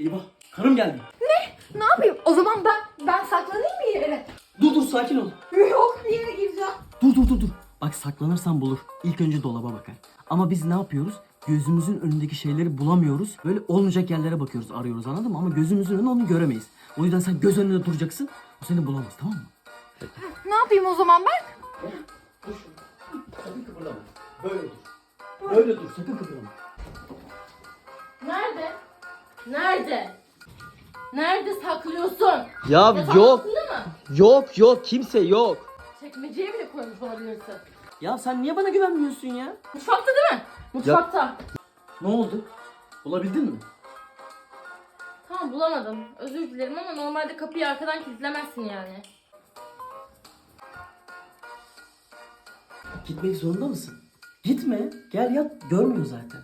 Eyvah karım geldi. Ne yapayım? O zaman ben ben saklanayım mı yere? Dur dur sakin ol. Yok bir yere gireceğim. Dur dur dur dur. Bak saklanırsan bulur. İlk önce dolaba bakar. Ama biz ne yapıyoruz? Gözümüzün önündeki şeyleri bulamıyoruz. Böyle olmayacak yerlere bakıyoruz, arıyoruz anladın mı? Ama gözümüzün önünde onu göremeyiz. O yüzden sen göz önünde duracaksın. O seni bulamaz tamam mı? Ne yapayım o zaman ben? Dur Sakın kıpırdama. Böyle dur. Böyle dur. Sakın kıpırdama. Nerede? Nerede? Nerede saklıyorsun? Ya Yatağın yok. altında mı? Yok yok kimse yok. Çekmeceye bile koymuş olabilirsin. Ya sen niye bana güvenmiyorsun ya? Mutfakta değil mi? Mutfakta. Ne oldu? Bulabildin mi? Tamam bulamadım. Özür dilerim ama normalde kapıyı arkadan kilitlemezsin yani. Gitmek zorunda mısın? Gitme. Gel yat. Görmüyor zaten.